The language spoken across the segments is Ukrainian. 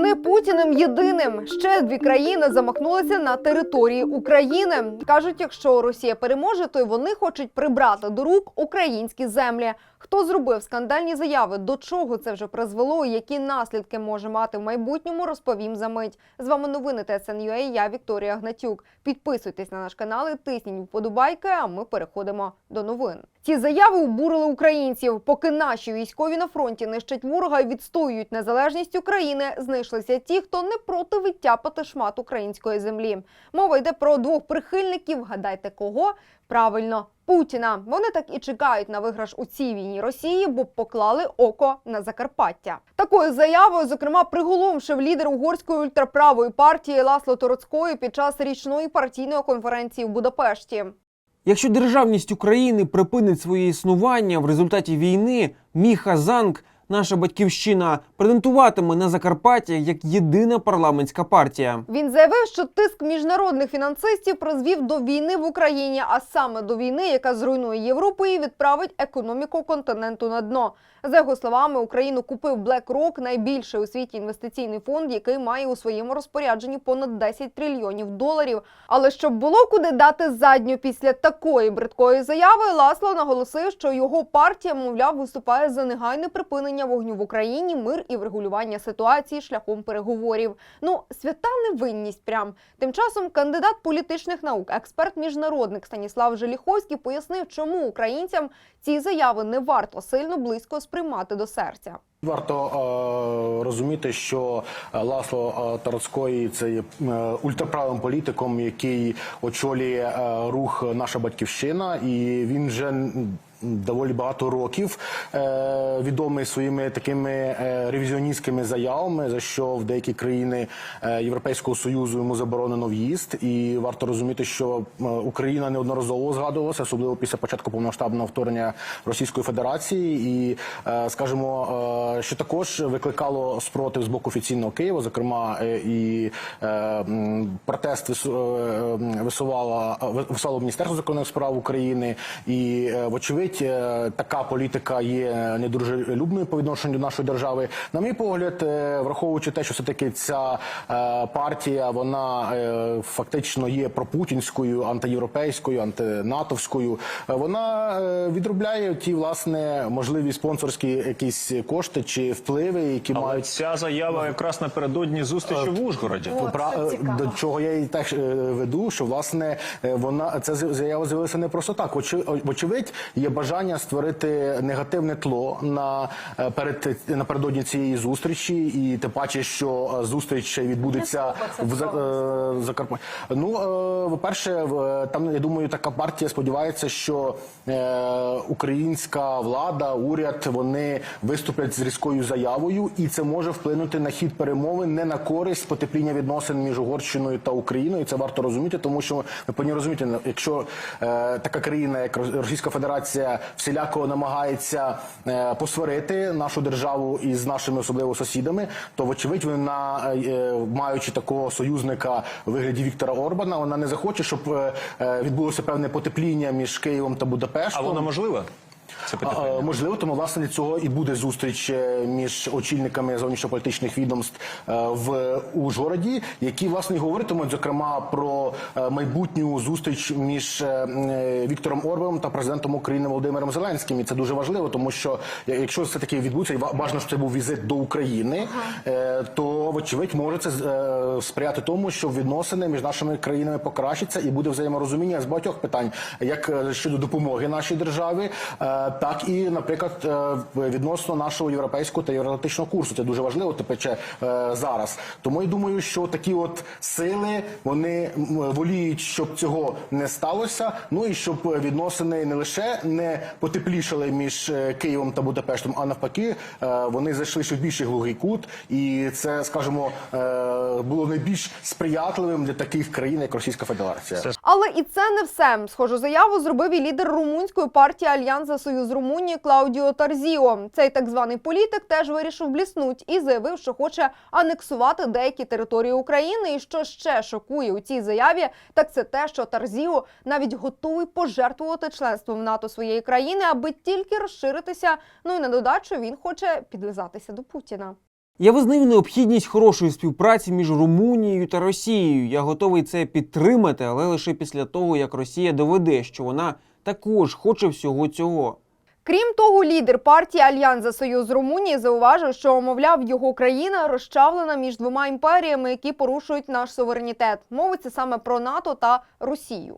Не Путіним єдиним ще дві країни замахнулися на території України. кажуть, якщо Росія переможе, то й вони хочуть прибрати до рук українські землі. Хто зробив скандальні заяви? До чого це вже призвело? і Які наслідки може мати в майбутньому? Розповім за мить. З вами новини ТСНЮА. Я Вікторія Гнатюк. Підписуйтесь на наш канал і тисніть вподобайки. А ми переходимо до новин. Ці заяви обурили українців. Поки наші військові на фронті нищать ворога і відстоюють незалежність України, знайшлися ті, хто не проти відтяпати шмат української землі. Мова йде про двох прихильників. Гадайте кого? Правильно, Путіна. Вони так і чекають на виграш у цій війні Росії, бо поклали око на Закарпаття. Такою заявою, зокрема, приголомшив лідер угорської ультраправої партії Ласло Тороцької під час річної партійної конференції в Будапешті. Якщо державність України припинить своє існування в результаті війни, Міха Занг, наша батьківщина, претендуватиме на Закарпаття як єдина парламентська партія. Він заявив, що тиск міжнародних фінансистів призвів до війни в Україні, а саме до війни, яка зруйнує Європу і відправить економіку континенту на дно. За його словами, Україну купив BlackRock, найбільший у світі інвестиційний фонд, який має у своєму розпорядженні понад 10 трильйонів доларів. Але щоб було куди дати задню після такої бридкої заяви, Ласло наголосив, що його партія, мовляв, виступає за негайне припинення вогню в Україні, мир і врегулювання ситуації шляхом переговорів. Ну, свята невинність прям. Тим часом кандидат політичних наук, експерт міжнародник Станіслав Желіховський пояснив, чому українцям ці заяви не варто сильно близько сприймати до серця. Варто е, розуміти, що е, Ласло е, Тароцької це є е, ультраправим політиком, який очолює е, рух наша батьківщина, і він вже доволі багато років е, відомий своїми такими е, ревізіоністськими заявами, за що в деякі країни е, Європейського союзу йому заборонено в'їзд. І варто розуміти, що Україна неодноразово згадувалася, особливо після початку повномасштабного вторгнення Російської Федерації, і е, скажімо, е, що також викликало спротив з боку офіційного Києва, зокрема е, і е, протест вису- е, висувало Міністерство закордонних справ України, і вочевидь така політика є недружелюбною по відношенню до нашої держави. На мій погляд, враховуючи те, що все таки ця партія вона фактично є пропутінською, антиєвропейською, антинатовською, вона відробляє ті власне можливі спонсорські якісь кошти чи впливи, які Але мають ця заява якраз напередодні зустрічі в Ужгороді. От, Пра- це цікаво. до чого я і теж е, веду, що власне е, вона ця з- заява з'явилася не просто так. Очи- Вочевидь, є бажання створити негативне тло на е, перед напередодні цієї зустрічі, і тим паче, що е, зустріч відбудеться в За- е, Закарпатті. Ну, е, по-перше, в- там я думаю, така партія сподівається, що е, українська влада, уряд вони виступлять з різкою заявою, і це може вплинути на хід перемовин не на користь потепління відносин між Угорщиною та Україною. Це варто розуміти, тому що ми повинні розуміти, якщо е, така країна, як Російська Федерація, всіляко намагається е, посварити нашу державу із нашими особливо сусідами, то вочевидь вона, е, маючи такого союзника у вигляді Віктора Орбана, вона не захоче, щоб е, е, відбулося певне потепління між Києвом та Будапештом. А воно можливе? Це питання. Можливо, тому власне для цього і буде зустріч е, між очільниками зовнішньополітичних відомств е, в Ужгороді, які власне говоритимуть зокрема про е, майбутню зустріч між Віктором Орбаном та президентом України Володимиром Зеленським. І це дуже важливо, тому що якщо все таки відбудеться, і бажано, що це був візит до України, то вочевидь може це сприяти тому, що відносини між нашими країнами покращаться і буде взаєморозуміння з багатьох питань, як щодо допомоги нашій державі, так і, наприклад, е, відносно нашого європейського та євроатлантичного курсу. Це дуже важливо тепер ще, е, зараз. Тому я думаю, що такі от сили вони воліють, щоб цього не сталося. Ну і щоб відносини не лише не потеплішали між е, Києвом та Будапештом, а навпаки, е, вони зайшли ще в більший глухий кут, і це, скажімо, було найбільш сприятливим для таких країн, як Російська Федерація. Але і це не все. Схожу заяву зробив і лідер румунської партії Альянс за Союз Румунії Клаудіо Тарзіо. Цей так званий політик теж вирішив бліснуть і заявив, що хоче анексувати деякі території України. І що ще шокує у цій заяві, так це те, що Тарзіо навіть готовий пожертвувати членством в НАТО своєї країни, аби тільки розширитися. Ну і на додачу він хоче підв'язатися до Путіна. Я визнаю необхідність хорошої співпраці між Румунією та Росією. Я готовий це підтримати, але лише після того, як Росія доведе, що вона також хоче всього цього. Крім того, лідер партії Альянс за Союз Румунії зауважив, що мовляв його країна розчавлена між двома імперіями, які порушують наш суверенітет. Мовиться саме про НАТО та Росію.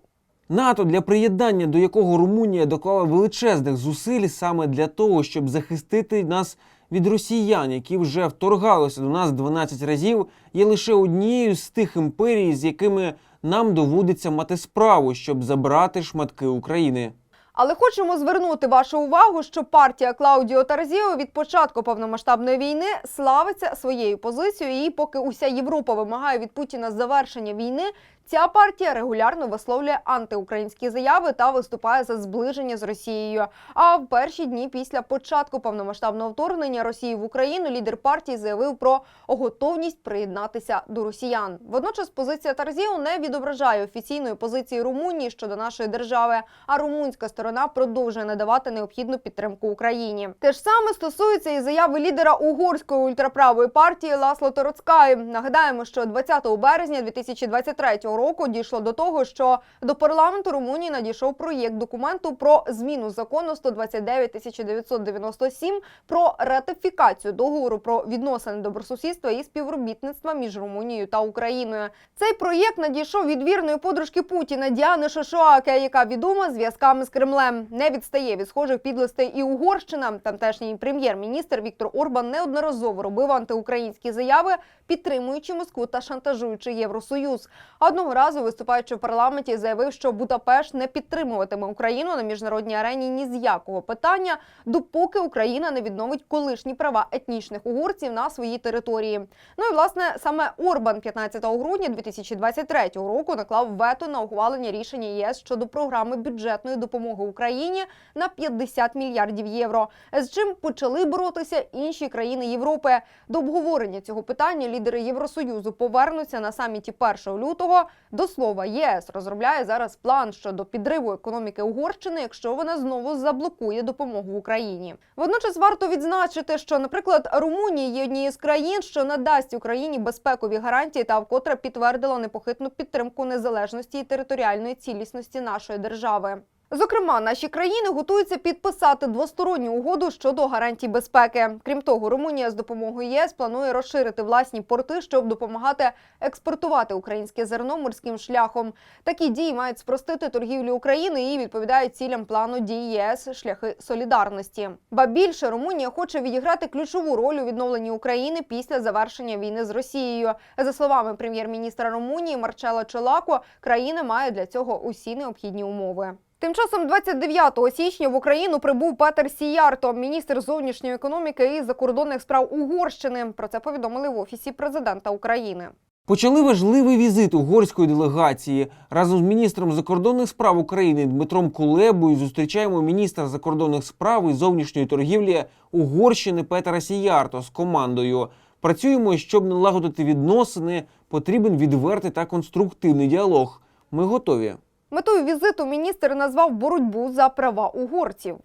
НАТО, для приєднання до якого Румунія доклала величезних зусиль саме для того, щоб захистити нас від росіян, які вже вторгалися до нас 12 разів, є лише однією з тих імперій, з якими нам доводиться мати справу, щоб забрати шматки України. Але хочемо звернути вашу увагу, що партія Клаудіо Таразіо від початку повномасштабної війни славиться своєю позицією. І поки уся Європа вимагає від Путіна завершення війни, ця партія регулярно висловлює антиукраїнські заяви та виступає за зближення з Росією. А в перші дні після початку повномасштабного вторгнення Росії в Україну лідер партії заявив про готовність приєднатися до росіян. Водночас позиція Таразіо не відображає офіційної позиції Румунії щодо нашої держави. А румунська сторона продовжує надавати необхідну підтримку Україні. Те ж саме стосується і заяви лідера угорської ультраправої партії Ласло Тороцкаї. Нагадаємо, що 20 березня 2023 року дійшло до того, що до парламенту Румунії надійшов проєкт документу про зміну закону 129 1997 про ратифікацію договору про відносини добросусідства і співробітництва між Румунією та Україною. Цей проєкт надійшов від вірної подружки Путіна Діани Шошоаке, яка відома зв'язками з Кремлем. Не відстає від схожих підлостей і Угорщина. Тамтешній прем'єр-міністр Віктор Орбан неодноразово робив антиукраїнські заяви, підтримуючи Москву та шантажуючи Євросоюз. Одного разу, виступаючи в парламенті, заявив, що Будапешт не підтримуватиме Україну на міжнародній арені ні з якого питання, допоки Україна не відновить колишні права етнічних угорців на своїй території. Ну і власне саме Орбан 15 грудня 2023 року наклав вето на ухвалення рішення ЄС щодо програми бюджетної допомоги Україні на 50 мільярдів євро. З чим почали боротися інші країни Європи. До обговорення цього питання лідери Євросоюзу повернуться на саміті 1 лютого. До слова, єС розробляє зараз план щодо підриву економіки Угорщини, якщо вона знову заблокує допомогу Україні. Водночас варто відзначити, що, наприклад, Румунія є однією з країн, що надасть Україні безпекові гарантії та вкотре підтвердила непохитну підтримку незалежності і територіальної цілісності нашої держави. Зокрема, наші країни готуються підписати двосторонню угоду щодо гарантій безпеки. Крім того, Румунія з допомогою ЄС планує розширити власні порти, щоб допомагати експортувати українське зерно морським шляхом. Такі дії мають спростити торгівлю України і відповідають цілям плану дій ЄС шляхи солідарності. Ба більше Румунія хоче відіграти ключову роль у відновленні України після завершення війни з Росією. За словами прем'єр-міністра Румунії Марчела Челако, країна має для цього усі необхідні умови. Тим часом, 29 січня в Україну прибув Петер Сіярто, міністр зовнішньої економіки і закордонних справ Угорщини. Про це повідомили в офісі президента України. Почали важливий візит угорської делегації. Разом з міністром закордонних справ України Дмитром Кулебою зустрічаємо міністра закордонних справ і зовнішньої торгівлі Угорщини Петера Сіярто з командою. Працюємо, щоб налагодити відносини. Потрібен відвертий та конструктивний діалог. Ми готові. Метою візиту міністр назвав боротьбу за права угорців.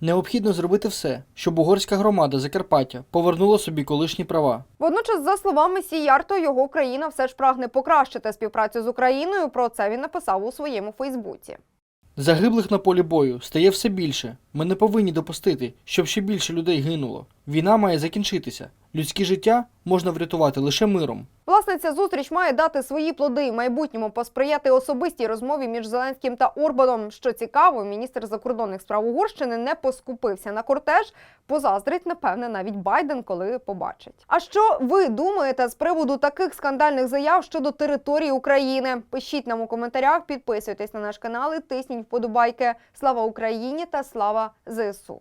Необхідно зробити все, щоб угорська громада Закарпаття повернула собі колишні права. Водночас, за словами Сіярто, його країна все ж прагне покращити співпрацю з Україною. Про це він написав у своєму Фейсбуці. Загиблих на полі бою стає все більше. Ми не повинні допустити, щоб ще більше людей гинуло. Війна має закінчитися. Людське життя можна врятувати лише миром. Власне, ця зустріч має дати свої плоди майбутньому посприяти особистій розмові між Зеленським та Орбаном. Що цікаво, міністр закордонних справ Угорщини не поскупився на кортеж. Позаздрить, напевне, навіть Байден, коли побачить. А що ви думаєте з приводу таких скандальних заяв щодо території України? Пишіть нам у коментарях, підписуйтесь на наш канал і тисніть вподобайки. Слава Україні та слава ЗСУ.